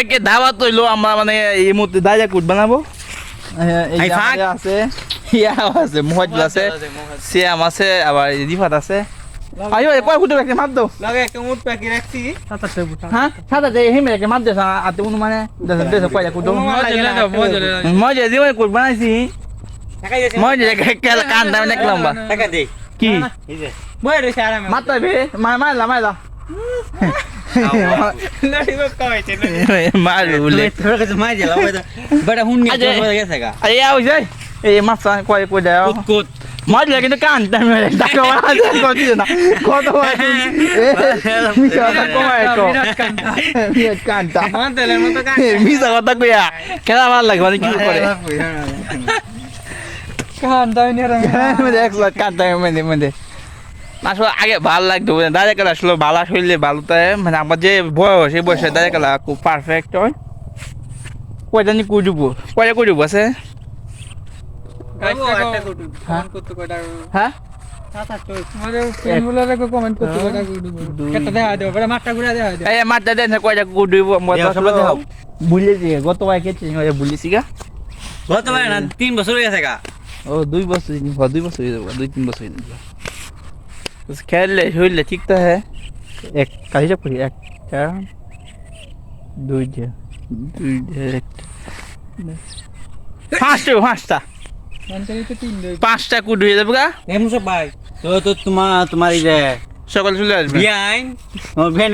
সবাইকে দাওয়াত হইল আমরা মানে এই মুহূর্তে দাইজা কুট বানাবো। হ্যাঁ, আছে। ইয়াও আছে মোহাজ্জল আছে সিয়াম আছে। আবার রিফাত আছে। আইও কয় ফুটে একটা মাপ দাও। লগে একটা উট পাখি রাখছি। হ্যাঁ সাদা যে হিমে একটা মাপ দেছ আতে উনি মানে দেশ দেশ কয়টা কুট মই যে জীবনে কুট বানাইছি। টাকা দিয়েছে। মই যে কেলা কান দাম দেখলাম বা। টাকা দে কি? এই যে বই রইছে আরামে। মাত্রা বে মারলা। হয়ে দাও কিন্তু কান কত মিছা কথা কইয়া খেলা ভালো লাগে মানে কি করে? মানে একশো কানটা মানে মানে আসলে আগে ভালো লাগতো দাদা কালা আসলে ভালো শরীরে ভালো তাই মানে আমার যে বয়স সেই বয়সে দাদা কালা খুব পারফেক্ট হয়। কয়টা নি কই দিব কয়টা কই দিব আছে? হ্যাঁ? হ্যাঁ? এই দেন কয়টা গত গা। গত না তিন বছর হয়ে গেছে গা। ও দুই বছর দুই বছর হয়ে যাব দুই তিন বছর হয়ে যাব খেললে শরীরে ঠিক তো হ্যাঁ। এক কাজ হিসাব করি? একটা দুইটা দুইটা একটা। পাঁচটা পাঁচটা পাঁচটা কুট হয়ে যাবে গা। এমন সব ভাই। তো তো তোমার তোমার এই যে সকালে চলে আসবে। বিয়াইন ও ভেন